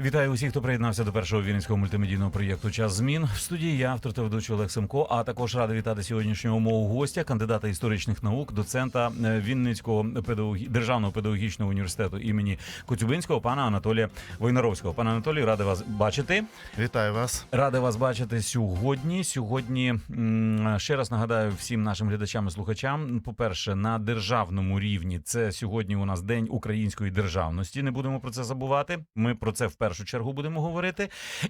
Вітаю усіх, хто приєднався до першого вінницького мультимедійного проєкту Час змін. В студії я, автор та ведучий Олег Семко. А також радий вітати сьогоднішнього мого гостя, кандидата історичних наук, доцента е, Вінницького педагогі... державного педагогічного університету імені Коцюбинського, пана Анатолія Войнаровського. Пане Анатолій, радий вас бачити. Вітаю вас. Радий вас бачити сьогодні. Сьогодні ще раз нагадаю всім нашим глядачам і слухачам. По-перше, на державному рівні це сьогодні у нас день української державності. Не будемо про це забувати. Ми про це в першу чергу будемо говорити.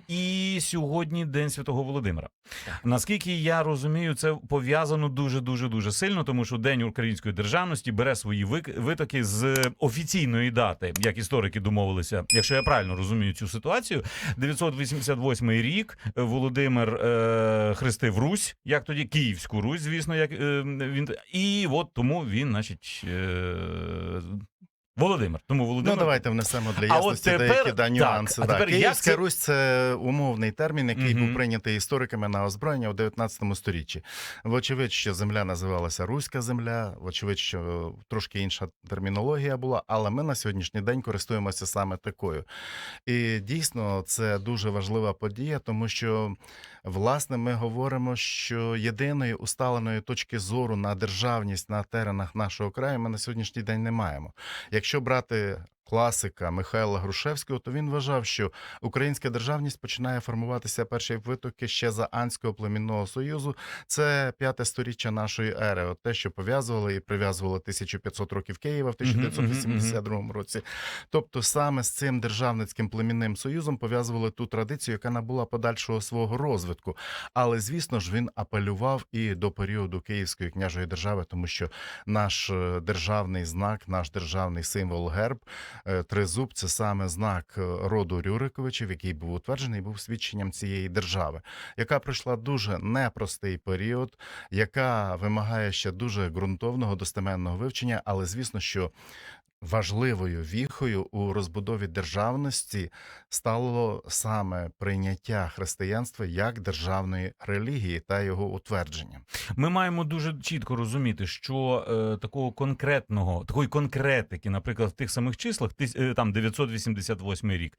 І сьогодні День Святого Володимира. Наскільки я розумію, це пов'язано дуже дуже дуже сильно, тому що День української державності бере свої витоки з офіційної дати, як історики домовилися. Якщо я правильно розумію цю ситуацію, 988 рік е, Володимир е, хрестив Русь, як тоді Київську Русь, звісно, як е, він і от тому він, значить. Е, Володимир. Тому Володимир. Ну давайте внесемо для ясності тепер- деякі да, так, нюанси. а тепер як Київська це- Русь це умовний термін, який Мгм. був прийнятий істориками на озброєння у 19 сторіччі. Вочевидь, що земля називалася Руська земля, вочевидь, що трошки інша термінологія була, але ми на сьогоднішній день користуємося саме такою. І дійсно це дуже важлива подія, тому що власне ми говоримо, що єдиної усталеної точки зору на державність на теренах нашого краю ми на сьогоднішній день не маємо. Якщо брати класика Михайла Грушевського, то він вважав, що українська державність починає формуватися перші витоки ще за Анського племінного союзу. Це п'яте сторіччя нашої ери. От те, що пов'язували і прив'язували 1500 років Києва в 1982 році. Тобто, саме з цим державницьким племінним союзом пов'язували ту традицію, яка набула подальшого свого розвитку. Але звісно ж він апелював і до періоду Київської княжої держави, тому що наш е, державний знак, наш державний символ герб тризуб це саме знак е, роду Рюриковичів, який був утверджений, і був свідченням цієї держави, яка пройшла дуже непростий період, яка вимагає ще дуже ґрунтовного достеменного вивчення, але звісно, що. Важливою віхою у розбудові державності стало саме прийняття християнства як державної релігії та його утвердження. Ми маємо дуже чітко розуміти, що е, такого конкретного, такої конкретики, наприклад, в тих самих числах, тис- е, там 988 рік,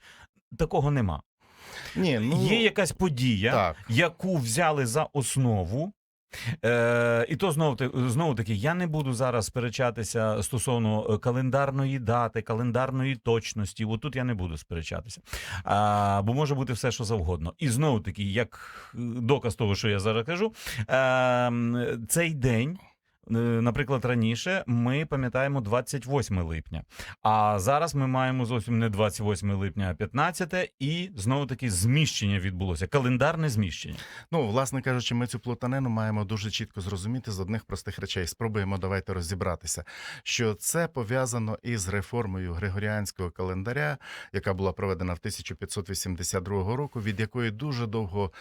такого нема. Ні, ну Є якась подія, так. яку взяли за основу. Е, і то знову знову таки, я не буду зараз сперечатися стосовно е, календарної дати, календарної точності. От тут я не буду сперечатися. А, бо може бути все, що завгодно. І знову таки, як е, доказ того, що я зараз кажу, е, цей день. Е, Наприклад, раніше ми пам'ятаємо 28 липня, а зараз ми маємо зовсім не 28 липня, а 15, і знову таки зміщення відбулося. Календарне зміщення. Ну, власне кажучи, ми цю плутанину маємо дуже чітко зрозуміти з одних простих речей. Спробуємо давайте розібратися, що це пов'язано із реформою Григоріанського календаря, яка була проведена в 1582 року, від якої дуже довго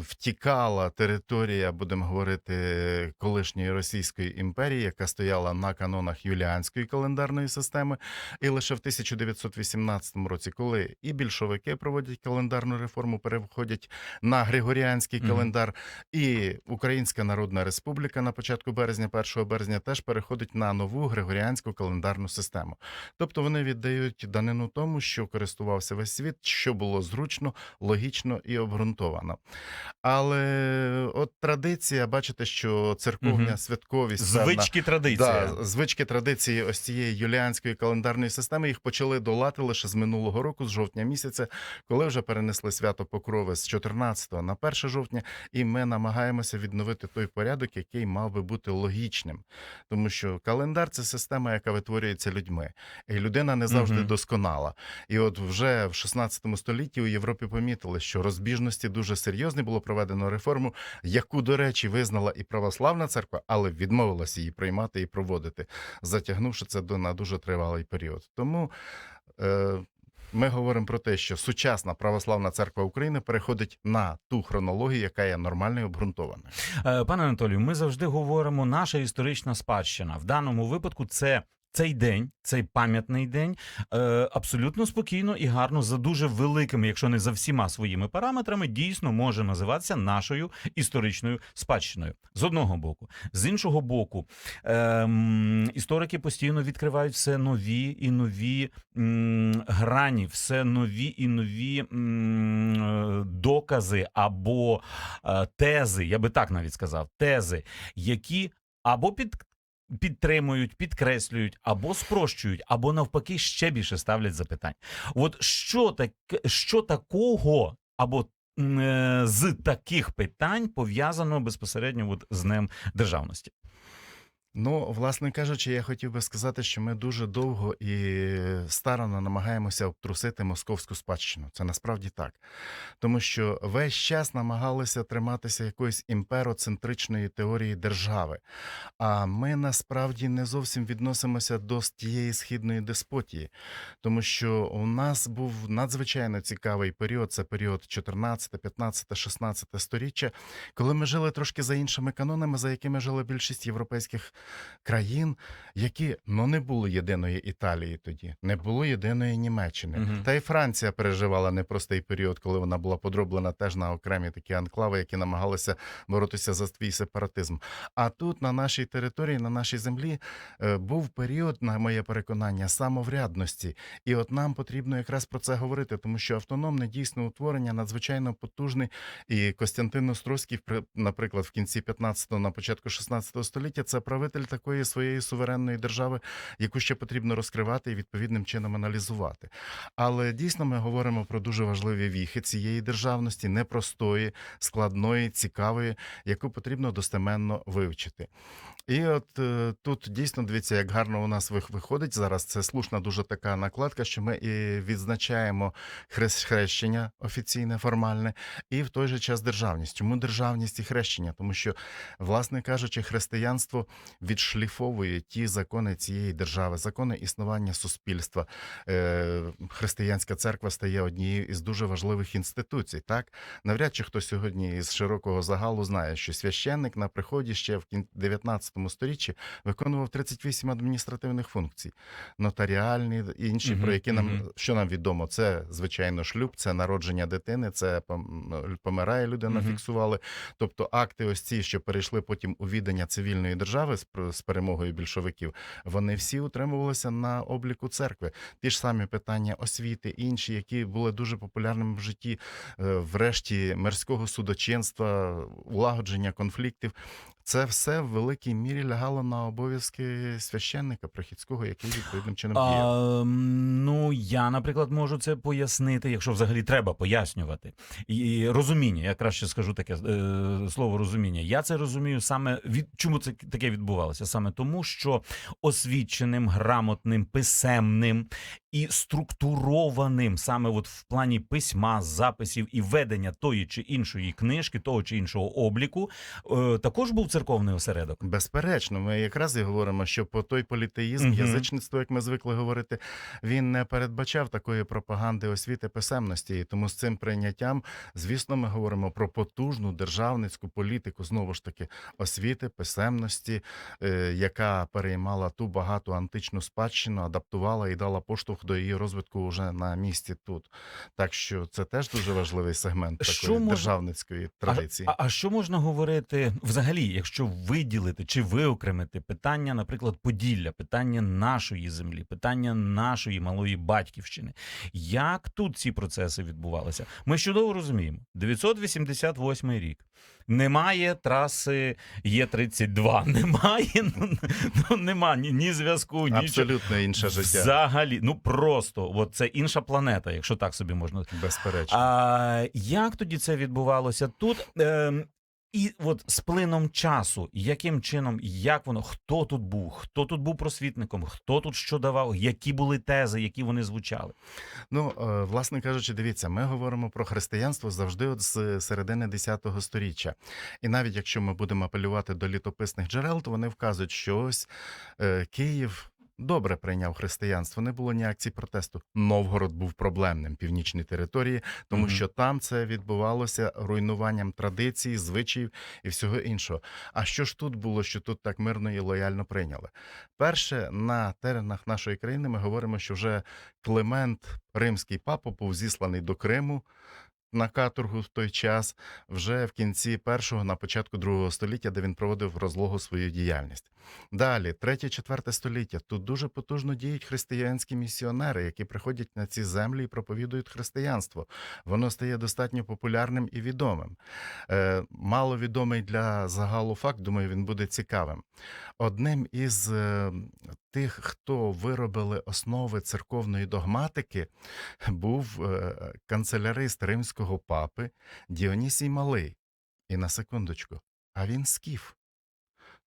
втікала територія, будемо говорити, колишньої Російської імперії, яка стояла на канонах юліанської календарної системи. І лише в 1918 році, коли і більшовики проводять календарну реформу, переходять на Григоріанський календар, і Українська Народна Республіка на початку березня, 1 березня, теж переходить на нову Григоріанську календарну систему. Тобто вони віддають данину тому, що користувався весь світ, що було зручно, логічно і обґрунтовано. Але от традиція, бачите, що церковна Мгм. святковість певна, Звички традиція. Да, звички традиції ось цієї юліанської календарної системи їх почали долати лише з минулого року, з жовтня місяця, коли вже перенесли свято Покрови з 14 на 1 жовтня, і ми намагаємося відновити той порядок, який мав би бути логічним. Тому що календар це система, яка витворюється людьми, і людина не завжди Мгм. досконала. І от вже в 16 столітті у Європі помітили, що розбіжності дуже серйозні було проведено реформу, яку, до речі, визнала і православна церква, але відмовилася її приймати і проводити, затягнувши це до на дуже тривалий період. Тому е, ми говоримо про те, що сучасна православна церква України переходить на ту хронологію, яка є нормальною обґрунтованою. Е, Пане Анатолію, ми завжди говоримо наша історична спадщина. В даному випадку це цей день, цей пам'ятний день, е, абсолютно спокійно і гарно за дуже великими, якщо не за всіма своїми параметрами, дійсно може називатися нашою історичною спадщиною. З одного боку, з іншого боку, ем, історики постійно відкривають все нові і нові м, грані, все нові і нові м, е, докази або е, тези, я би так навіть сказав, тези, які або під. Підтримують, підкреслюють або спрощують, або навпаки ще більше ставлять запитань. От що так, що такого, або е, з таких питань пов'язано безпосередньо от з ним державності? Ну, власне кажучи, я хотів би сказати, що ми дуже довго і старано намагаємося обтрусити московську спадщину. Це насправді так. Тому що весь час намагалися триматися якоїсь імпероцентричної теорії держави. А ми насправді не зовсім відносимося до тієї східної деспотії, тому що у нас був надзвичайно цікавий період. Це період 14, 15, 16 сторіччя, коли ми жили трошки за іншими канонами, за якими жила більшість європейських країн, які ну не було єдиної Італії тоді, не було єдиної Німеччини. Мгм. Та й Франція переживала непростий період, коли вона була подроблена теж на окремі такі анклави, які намагалися боротися за свій сепаратизм. А тут, на нашій території, на нашій землі, е, був період, на моє переконання, самоврядності. І от нам потрібно якраз про це говорити, тому що автономне дійсне утворення надзвичайно потужне. І Костянтин Острозький, при- наприклад, в кінці 15-го, на початку 16 століття, це правитель такої своєї суверенної держави, яку ще потрібно розкривати і відповідним чином аналізувати. Але дійсно ми говоримо про дуже важливі віхи цієї державності, непростої, складної, цікавої, яку потрібно достеменно вивчити. І от е, тут дійсно дивіться, як гарно у нас виходить зараз. Це слушна дуже така накладка, що ми і відзначаємо хрещення офіційне, формальне, і в той же час державність. Чому державність і хрещення? Тому що, власне кажучи, християнство відшліфовує ті закони цієї держави, закони існування суспільства. Е, Християнська церква стає однією із дуже важливих інституцій. Так навряд чи хто сьогодні із широкого загалу знає, що священник на приході ще в кін- 19 сторіччі виконував 38 адміністративних функцій, нотаріальні і інші, Мгм, про які нам мгм. що нам відомо, це звичайно шлюб, це народження дитини, це пом- помирає людина, Мгм. фіксували. Тобто акти, ось ці, що перейшли потім у відання цивільної держави з, перемогою більшовиків, вони всі утримувалися на обліку церкви. Ті ж самі питання освіти, інші, які були дуже популярними в житті, е, врешті мирського судочинства, улагодження конфліктів. Це все в великій мірі лягало на обов'язки священника прихідського, який відповідним чином діяв. Ну, я, наприклад, можу це пояснити, якщо взагалі треба пояснювати. І розуміння, я краще скажу таке е, слово розуміння. Я це розумію саме від чому це таке відбувалося? Саме тому, що освіченим, грамотним, писемним і структурованим саме от в плані письма, записів і ведення тої чи іншої книжки, того чи іншого обліку, е, також був церковний осередок. Безперечно, ми якраз і говоримо, що по той політеїзм, Мгм. язичництво, як ми звикли говорити, він не передбачав такої пропаганди освіти писемності. І тому з цим прийняттям, звісно, ми говоримо про потужну державницьку політику знову ж таки освіти, писемності, е, яка переймала ту багату античну спадщину, адаптувала і дала поштовх до її розвитку вже на місці тут. Так що це теж дуже важливий сегмент такої може- державницької традиції. А, а, а що можна говорити взагалі, якщо виділити чи виокремити питання, наприклад, Поділля, питання нашої землі, питання нашої малої батьківщини? Як тут ці процеси відбувалися? Ми чудово розуміємо: 988 рік. Немає траси Є32, немає, ну, ну, нема ні, ні зв'язку, нічого. Абсолютно інше життя. Взагалі, ну просто от це інша планета, якщо так собі можна Безперечно. а, як тоді це відбувалося тут? Ем, і от з плином часу, яким чином, як воно, хто тут був, хто тут був просвітником, хто тут що давав, які були тези, які вони звучали? Ну, е, власне кажучи, дивіться, ми говоримо про християнство завжди от з середини 10-го сторіччя. І навіть якщо ми будемо апелювати до літописних джерел, то вони вказують, що ось е, Київ. Добре прийняв християнство, не було ні акцій протесту. Новгород був проблемним північні території, тому Мгм. що там це відбувалося руйнуванням традицій, звичаїв і всього іншого. А що ж тут було, що тут так мирно і лояльно прийняли? Перше, на теренах нашої країни ми говоримо, що вже Климент, римський папа, був зісланий до Криму. На каторгу в той час, вже в кінці першого, на початку другого століття, де він проводив розлогу свою діяльність. Далі, третє, четверте століття. Тут дуже потужно діють християнські місіонери, які приходять на ці землі і проповідують християнство. Воно стає достатньо популярним і відомим. Е, маловідомий для загалу факт, думаю, він буде цікавим. Одним із е, тих, хто виробили основи церковної догматики, був е, канцелярист римського папи Діонісій Малий. І на секундочку, а він скіф.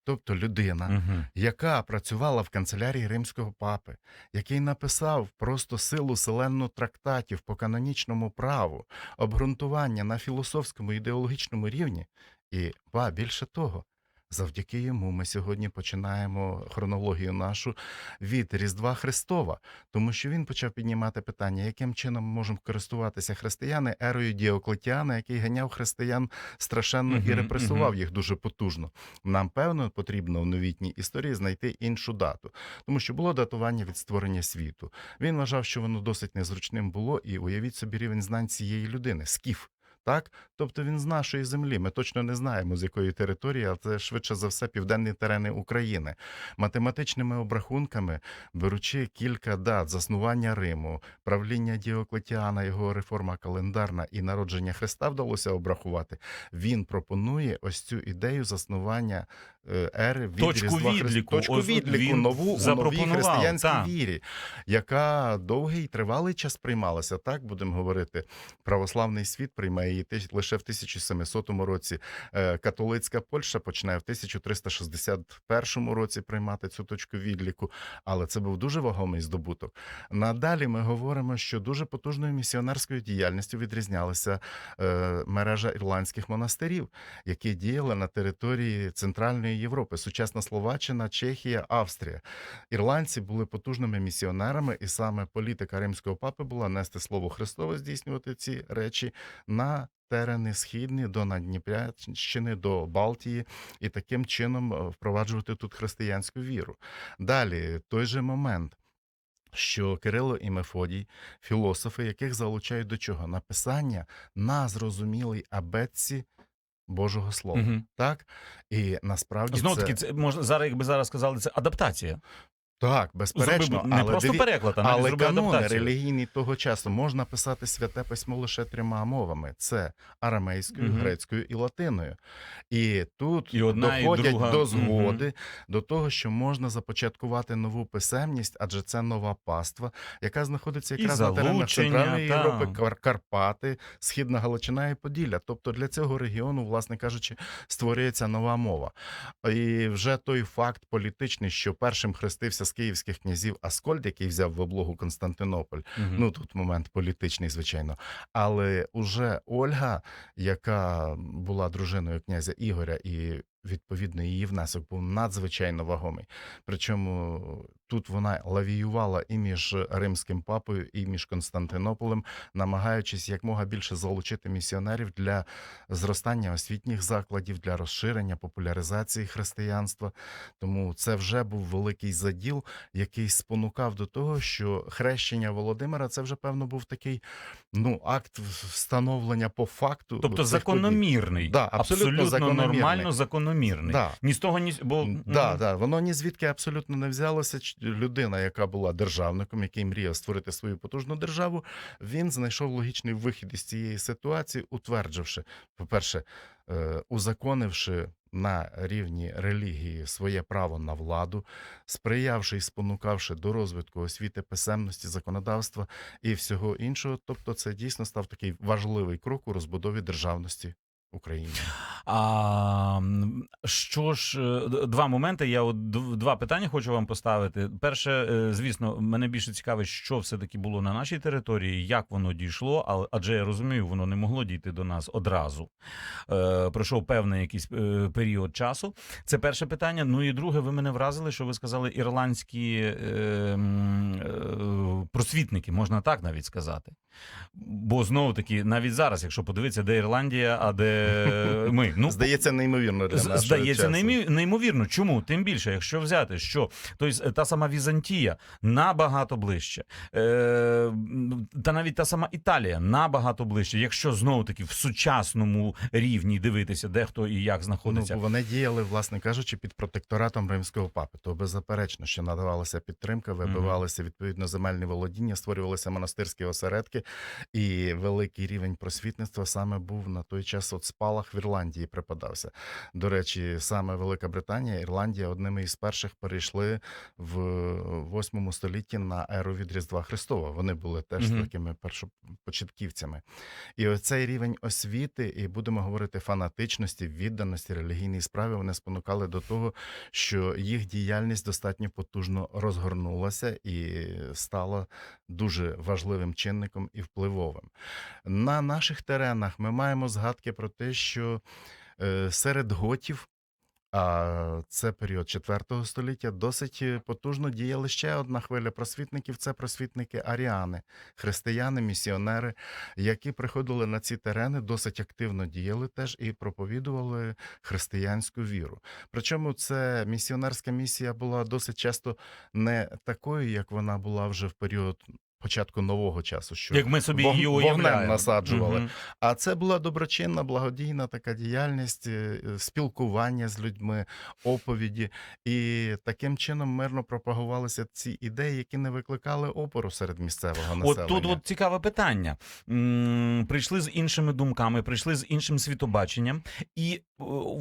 Тобто людина, Мгм. яка працювала в канцелярії римського папи, який написав просто силу селенну трактатів по канонічному праву, обґрунтування на філософському ідеологічному рівні, і ба більше того. Завдяки йому ми сьогодні починаємо хронологію нашу від Різдва Христова, тому що він почав піднімати питання, яким чином ми можемо користуватися християни ерою Діоклетіана, який ганяв християн страшенно і репресував їх дуже потужно. Нам певно потрібно в новітній історії знайти іншу дату, тому що було датування від створення світу. Він вважав, що воно досить незручним було, і уявіть собі рівень знань цієї людини скіф. Так, тобто він з нашої землі. Ми точно не знаємо з якої території, а це швидше за все південні терени України. Математичними обрахунками, беручи кілька дат заснування Риму, правління Діоклетіана, його реформа календарна і народження Христа вдалося обрахувати. Він пропонує ось цю ідею заснування ери від Точку Різдва відліку. Точку Ось відліку він нову у новій християнській так. вірі, яка довгий тривалий час приймалася. Так будемо говорити. Православний світ приймає її лише в 1700 році. Е, Католицька Польща починає в 1361 році приймати цю точку відліку, але це був дуже вагомий здобуток. Надалі ми говоримо, що дуже потужною місіонерською діяльністю відрізнялася е, мережа ірландських монастирів, які діяли на території Центральної Європи, сучасна Словаччина, Чехія, Австрія. Ірландці були потужними місіонерами, і саме політика римського папи була нести слово Христове, здійснювати ці речі на терени східні до Надніпрянщини, до Балтії, і таким чином е, впроваджувати тут християнську віру. Далі той же момент. Що Кирило і Мефодій, філософи, яких залучають до чого? Написання на зрозумілій абетці Божого Слова. Угу. Так? І насправді Знову це... таки, це можна зараз, якби зараз сказали, це адаптація. Так, безперечно, Зробити не але просто диві- переклад, а але канони адаптацію. релігійні того часу можна писати святе письмо лише трьома мовами: це арамейською, Мгм. грецькою і латиною. І тут І одна, і доходять друга. до згоди, до того, що можна започаткувати нову писемність, адже це нова паства, яка знаходиться якраз на теренах Центральної та. Європи, Кар- Карпати, Східна Галичина і Поділля. Тобто для цього регіону, власне кажучи, створюється нова мова. І вже той факт політичний, що першим хрестився з київських князів Аскольд, який взяв в облогу Константинополь. Угу. Ну тут момент політичний, звичайно. Але уже Ольга, яка була дружиною князя Ігоря, і відповідно її внесок був надзвичайно вагомий. Причому тут вона лавіювала і між римським папою, і між Константинополем, намагаючись якмога більше залучити місіонерів для зростання освітніх закладів, для розширення популяризації християнства. Тому це вже був великий заділ, який спонукав до того, що хрещення Володимира це вже певно був такий ну акт встановлення по факту. Тобто закономірний, Да, абсолютно закономірний. нормально закономірний. Да. Ні з того, ні бо Да, м, да, воно ні звідки абсолютно не взялося. Людина, яка була державником, який мріяв створити свою потужну державу, він знайшов логічний вихід із цієї ситуації, утвердживши, по-перше, е, узаконивши на рівні релігії своє право на владу, сприявши і спонукавши до розвитку освіти, писемності, законодавства і всього іншого. Тобто, це дійсно став такий важливий крок у розбудові державності Україні. А що ж, е, два моменти. Я от два питання хочу вам поставити. Перше, е, звісно, мене більше цікавить, що все таки було на нашій території, як воно дійшло, але адже я розумію, воно не могло дійти до нас одразу. Е, Пройшов певний якийсь е, період часу. Це перше питання. Ну і друге, ви мене вразили, що ви сказали ірландські е, е, просвітники, можна так навіть сказати. Бо знову таки, навіть зараз, якщо подивитися, де Ірландія, а де ми. Ну, Здається, неймовірно для нашого Здається, часу. неймовірно. Чому? Тим більше, якщо взяти, що тобто, та сама Візантія набагато ближче, е, та навіть та сама Італія набагато ближче, якщо знову таки в сучасному рівні дивитися, де хто і як Ну, знаходиться. бо вони діяли, власне кажучи, під протекторатом римського папи. То беззаперечно, що надавалася підтримка, вибивалися відповідно земельні володіння, створювалися монастирські осередки, і великий рівень просвітництва саме був на той час от спалах в Ірландії припадався. До речі, саме Велика Британія, Ірландія одними із перших перейшли в 8 столітті на еру від Різдва Христова. Вони були теж Мгм. такими першопочатківцями. І оцей рівень освіти, і будемо говорити фанатичності, відданості релігійній справі, вони спонукали до того, що їх діяльність достатньо потужно розгорнулася і стала дуже важливим чинником і впливовим. На наших теренах ми маємо згадки про те, що е, серед готів. А це період 4 століття. Досить е, потужно діяла ще одна хвиля просвітників. Це просвітники аріани, християни, місіонери, які приходили на ці терени, досить активно діяли теж і проповідували християнську віру. Причому це місіонерська місія була досить часто не такою, як вона була вже в період початку нового часу. Що Як ми собі вог- її вогнем насаджували. Мгм. а це була доброчинна, благодійна така діяльність, е, е, спілкування з людьми, оповіді. І таким чином мирно пропагувалися ці ідеї, які не викликали опору серед місцевого населення. От тут от цікаве питання. Прийшли з іншими думками, прийшли з іншим світобаченням, і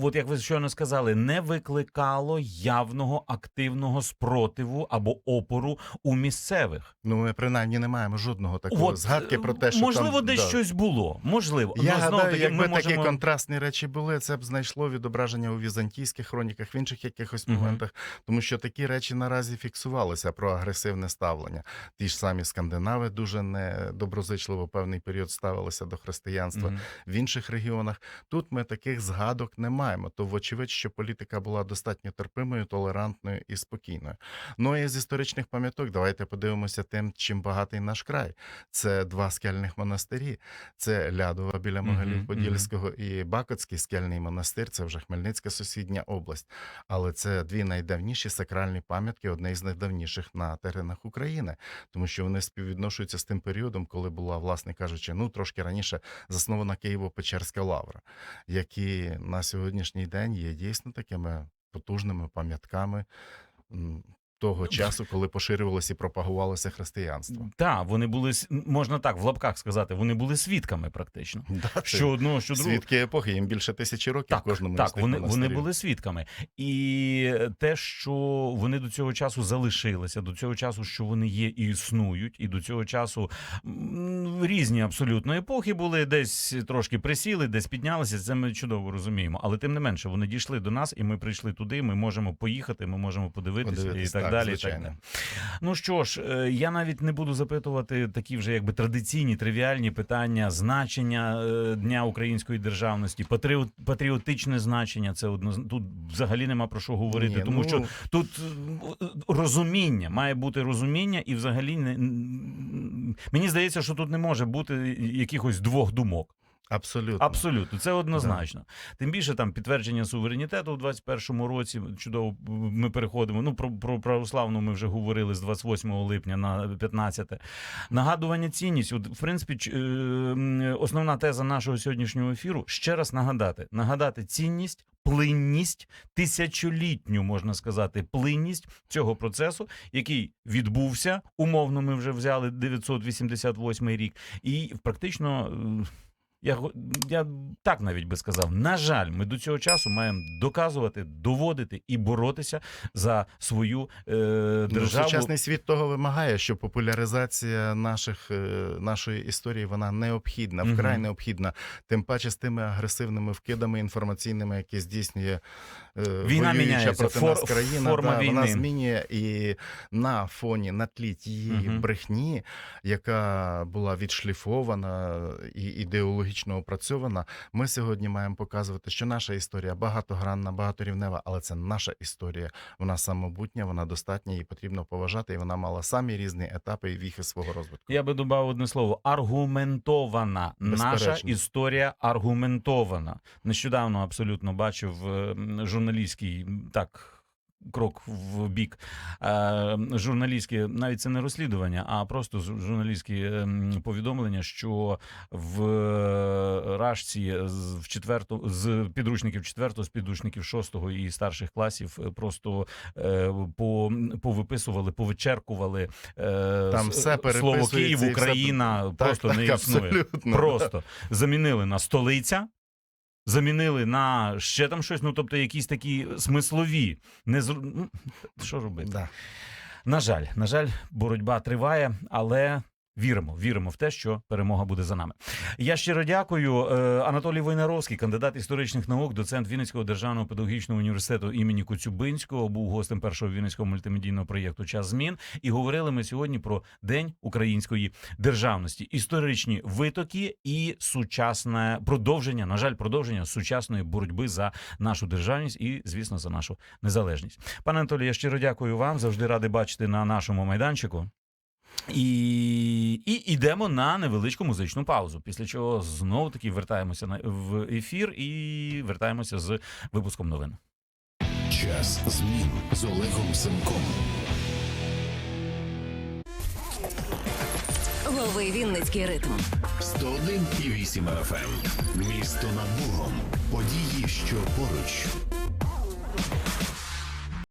от як ви щойно сказали, не викликало явного активного спротиву або опору у місцевих. Ну, ми принаймні не маємо жодного такого згадки про те, що можливо, там, десь да. щось було. Можливо, Я Ну, гадаю, таки, якби ми такі контрастні речі були, це б знайшло відображення у візантійських хроніках, в інших якихось Мгм. моментах, тому що такі речі наразі фіксувалися про агресивне ставлення. Ті ж самі скандинави дуже недоброзичливо певний період ставилися до християнства. Мгм. В інших регіонах тут ми таких згадок не маємо. То вочевидь, що політика була достатньо терпимою, толерантною і спокійною. Ну і з історичних пам'яток давайте подивимося тим, чим багатий наш край. Це два скельних монастирі. Це Лядова біля Могилів. Подільського і Бакотський скельний монастир. Це вже Хмельницька сусідня область. Але це дві найдавніші сакральні пам'ятки, одне із найдавніших на теренах України, тому що вони співвідношуються з тим періодом, коли була, власне кажучи, ну трошки раніше заснована Києво-Печерська лавра, які на сьогоднішній день є дійсно такими потужними пам'ятками. Того часу, коли поширювалося і пропагувалося християнство. Так, вони були можна так в лапках сказати, вони були свідками практично. Да, Що одного, що другого. свідки епохи, їм більше тисячі років Так, кожному так вони, вони були свідками. І те, що вони до цього часу залишилися, до цього часу, що вони є і існують, і до цього часу різні абсолютно епохи були, десь трошки присіли, десь піднялися. Це ми чудово розуміємо. Але тим не менше, вони дійшли до нас, і ми прийшли туди. Ми можемо поїхати, ми можемо подивитися і так, так, далі. Звичайно. так. Ну що ж, е, я навіть не буду запитувати такі вже якби традиційні тривіальні питання значення е, Дня української державності, патріот, патріотичне значення. Це одно тут взагалі нема про що говорити, Ні, тому ну, що тут е, розуміння має бути розуміння, і взагалі не мені здається, що тут не може бути якихось двох думок. Абсолютно. Абсолютно, це однозначно. Тим більше там підтвердження суверенітету в 21-му році. Чудово, ми переходимо. Ну про, про православну ми вже говорили з 28 липня на 15. Нагадування цінність. От, в принципі, ч- е, основна теза нашого сьогоднішнього ефіру ще раз нагадати: нагадати цінність. Плинність, тисячолітню можна сказати, плинність цього процесу, який відбувся умовно. Ми вже взяли 988 рік, і практично е, Я, я так навіть би сказав. На жаль, ми до цього часу маємо доказувати, доводити і боротися за свою е, Ну, сучасний світ того вимагає, що популяризація наших, е, нашої історії вона необхідна, вкрай необхідна. Тим паче з тими агресивними вкидами інформаційними, які здійснює е, Війна міняється, проти фор- нас країна. форма да, Вона змінює і на фоні, на тлі тієї Мгм. брехні, яка була відшліфована і ідеологічно опрацьована. Ми сьогодні маємо показувати, що наша історія багатогранна, багаторівнева, але це наша історія. Вона самобутня, вона достатня, її потрібно поважати, і вона мала самі різні етапи і віхи свого розвитку. Я би додав одне слово: аргументована. Наша історія аргументована. Нещодавно абсолютно бачив е, журналістський так. Крок в бік е, журналістське, навіть це не розслідування, а просто журналістські ем, повідомлення, що в е, рашці з в четверту з підручників четвертого, з підручників шостого і старших класів е, просто е, по повиписували, повичеркували е, Там все слово Київ, все- Україна Так, просто так, не існує. абсолютно. Просто замінили на столиця. Замінили на ще там щось, ну тобто якісь такі смислові. Не зр... ну, що робити? Да. На жаль, на жаль, боротьба триває, але віримо, віримо в те, що перемога буде за нами. Я щиро дякую. Е, Анатолій Войнаровський, кандидат історичних наук, доцент Вінницького державного педагогічного університету імені Коцюбинського, був гостем першого вінницького мультимедійного проєкту Час змін. І говорили ми сьогодні про День української державності, історичні витоки і сучасне продовження, на жаль, продовження сучасної боротьби за нашу державність і, звісно, за нашу незалежність. Пане Анатолію, я щиро дякую вам. Завжди радий бачити на нашому майданчику. І, і йдемо на невеличку музичну паузу. Після чого знову таки вертаємося на в ефір і вертаємося з випуском новин. Час змін з Олегом Семком. Лови Вінницький ритм. 101,8 FM. Місто над Богом. Події, що поруч.